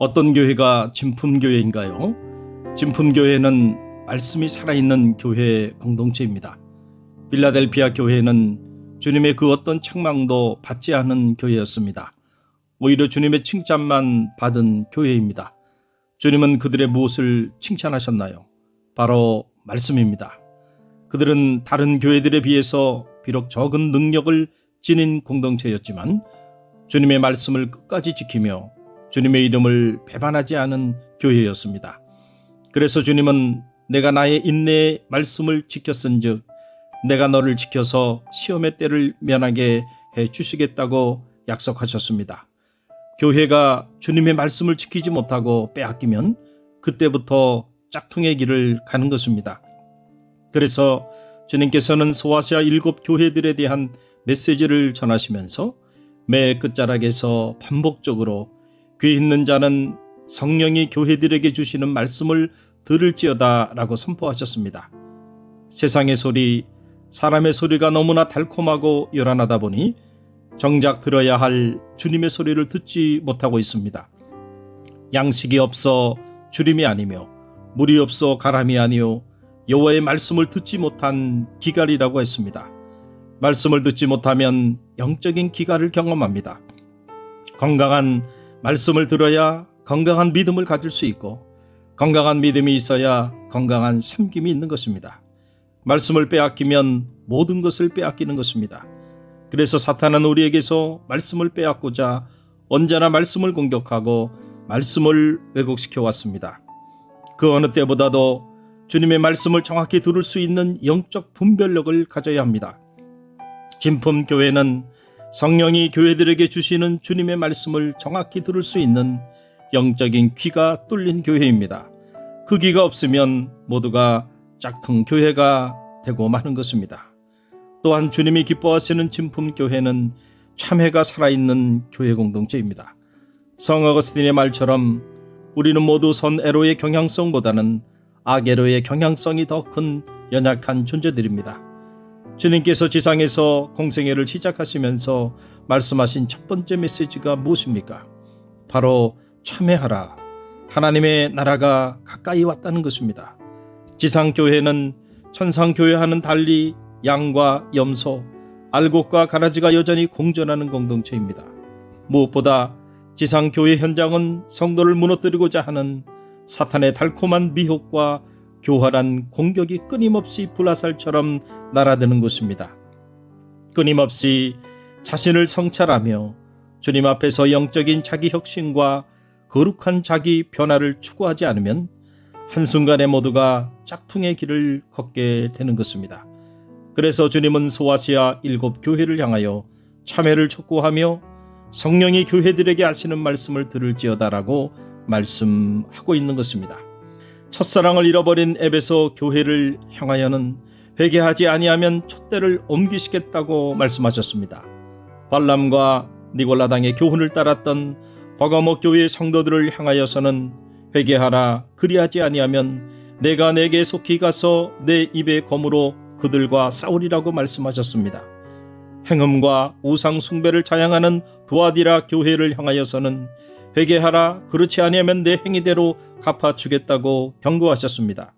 어떤 교회가 진품교회인가요? 진품교회는 말씀이 살아있는 교회 공동체입니다. 빌라델피아 교회는 주님의 그 어떤 책망도 받지 않은 교회였습니다. 오히려 주님의 칭찬만 받은 교회입니다. 주님은 그들의 무엇을 칭찬하셨나요? 바로 말씀입니다. 그들은 다른 교회들에 비해서 비록 적은 능력을 지닌 공동체였지만 주님의 말씀을 끝까지 지키며 주님의 이름을 배반하지 않은 교회였습니다. 그래서 주님은 내가 나의 인내의 말씀을 지켰은즉 내가 너를 지켜서 시험의 때를 면하게 해 주시겠다고 약속하셨습니다. 교회가 주님의 말씀을 지키지 못하고 빼앗기면 그때부터 짝퉁의 길을 가는 것입니다. 그래서 주님께서는 소아시아 일곱 교회들에 대한 메시지를 전하시면서 매 끝자락에서 반복적으로 귀 있는 자는 성령이 교회들에게 주시는 말씀을 들을지어다라고 선포하셨습니다. 세상의 소리, 사람의 소리가 너무나 달콤하고 요란하다 보니 정작 들어야 할 주님의 소리를 듣지 못하고 있습니다. 양식이 없어 주림이 아니며 물이 없어 가람이 아니요 여호와의 말씀을 듣지 못한 기갈이라고 했습니다. 말씀을 듣지 못하면 영적인 기갈을 경험합니다. 건강한 말씀을 들어야 건강한 믿음을 가질 수 있고 건강한 믿음이 있어야 건강한 섬김이 있는 것입니다. 말씀을 빼앗기면 모든 것을 빼앗기는 것입니다. 그래서 사탄은 우리에게서 말씀을 빼앗고자 언제나 말씀을 공격하고 말씀을 왜곡시켜 왔습니다. 그 어느 때보다도 주님의 말씀을 정확히 들을 수 있는 영적 분별력을 가져야 합니다. 진품 교회는 성령이 교회들에게 주시는 주님의 말씀을 정확히 들을 수 있는 영적인 귀가 뚫린 교회입니다. 그 귀가 없으면 모두가 짝퉁 교회가 되고 마는 것입니다. 또한 주님이 기뻐하시는 진품 교회는 참회가 살아있는 교회 공동체입니다. 성 어거스틴의 말처럼 우리는 모두 선에로의 경향성보다는 악에로의 경향성이 더 큰 연약한 존재들입니다. 주님께서 지상에서 공생애를 시작하시면서 말씀하신 첫 번째 메시지가 무엇입니까? 바로 참회하라. 하나님의 나라가 가까이 왔다는 것입니다. 지상교회는 천상교회와는 달리 양과 염소, 알곡과 가라지가 여전히 공존하는 공동체입니다. 무엇보다 지상교회 현장은 성도를 무너뜨리고자 하는 사탄의 달콤한 미혹과 교활한 공격이 끊임없이 불화살처럼 날아드는 곳입니다. 끊임없이 자신을 성찰하며 주님 앞에서 영적인 자기 혁신과 거룩한 자기 변화를 추구하지 않으면 한순간에 모두가 짝퉁의 길을 걷게 되는 것입니다. 그래서 주님은 소아시아 일곱 교회를 향하여 참회를 촉구하며 성령이 교회들에게 하시는 말씀을 들을지어다라고 말씀하고 있는 것입니다. 첫사랑을 잃어버린 에베소 교회를 향하여는 회개하지 아니하면 촛대를 옮기시겠다고 말씀하셨습니다. 발람과 니골라당의 교훈을 따랐던 버가모 교회의 성도들을 향하여서는 회개하라 그리하지 아니하면 내가 내게 속히 가서 내 입의 검으로 그들과 싸우리라고 말씀하셨습니다. 행음과 우상 숭배를 자양하는 도아디라 교회를 향하여서는 회개하라 그렇지 아니하면 내 행위대로 갚아 주겠다고 경고하셨습니다.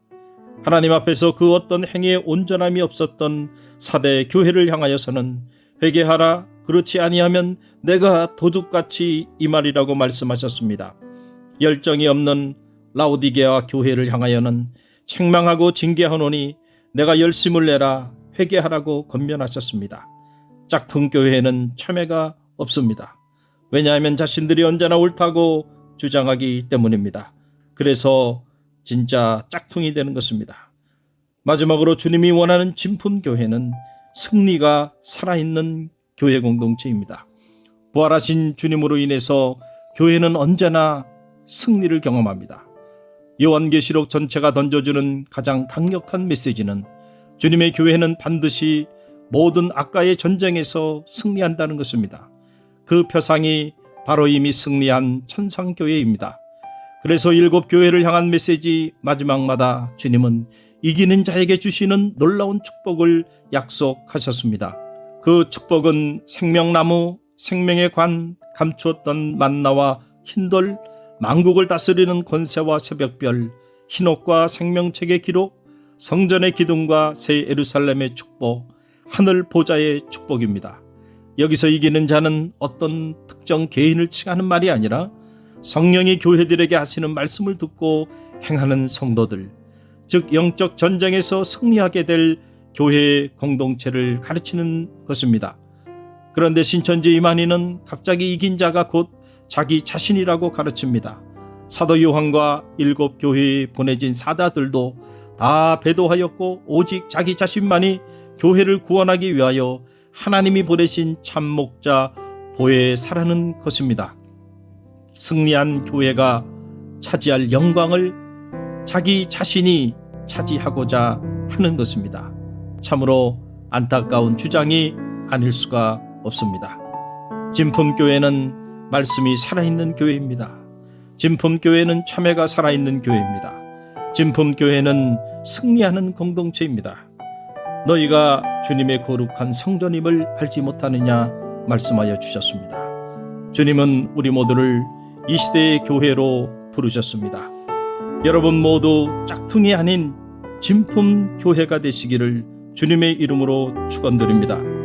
하나님 앞에서 그 어떤 행위에 온전함이 없었던 사대 교회를 향하여서는 회개하라 그렇지 아니하면 내가 도둑같이 이 말이라고 말씀하셨습니다. 열정이 없는 라오디게아 교회를 향하여는 책망하고 징계하노니 내가 열심을 내라 회개하라고 건면하셨습니다. 짝퉁 교회에는 참회가 없습니다. 왜냐하면 자신들이 언제나 옳다고 주장하기 때문입니다. 그래서 진짜 짝퉁이 되는 것입니다. 마지막으로 주님이 원하는 진품 교회는 승리가 살아있는 교회 공동체입니다. 부활하신 주님으로 인해서 교회는 언제나 승리를 경험합니다. 요한계시록 전체가 던져주는 가장 강력한 메시지는 주님의 교회는 반드시 모든 악가의 전쟁에서 승리한다는 것입니다. 그 표상이 바로 이미 승리한 천상교회입니다. 그래서 일곱 교회를 향한 메시지 마지막마다 주님은 이기는 자에게 주시는 놀라운 축복을 약속하셨습니다. 그 축복은 생명나무, 생명의 관, 감추었던 만나와 흰돌, 만국을 다스리는 권세와 새벽별, 흰옷과 생명책의 기록, 성전의 기둥과 새 예루살렘의 축복, 하늘 보좌의 축복입니다. 여기서 이기는 자는 어떤 특정 개인을 칭하는 말이 아니라 성령이 교회들에게 하시는 말씀을 듣고 행하는 성도들, 즉 영적 전쟁에서 승리하게 될 교회의 공동체를 가르치는 것입니다. 그런데 신천지 이만희는 갑자기 이긴 자가 곧 자기 자신이라고 가르칩니다. 사도 요한과 일곱 교회에 보내진 사자들도 다 배도하였고 오직 자기 자신만이 교회를 구원하기 위하여 하나님이 보내신 참 목자 보혜에 살아는 것입니다. 승리한 교회가 차지할 영광을 자기 자신이 차지하고자 하는 것입니다. 참으로 안타까운 주장이 아닐 수가 없습니다. 진품교회는 말씀이 살아있는 교회입니다. 진품교회는 참회가 살아있는 교회입니다. 진품교회는 승리하는 공동체입니다. 너희가 주님의 거룩한 성전임을 알지 못하느냐 말씀하여 주셨습니다. 주님은 우리 모두를 이 시대의 교회로 부르셨습니다. 여러분 모두 짝퉁이 아닌 진품 교회가 되시기를 주님의 이름으로 축원드립니다.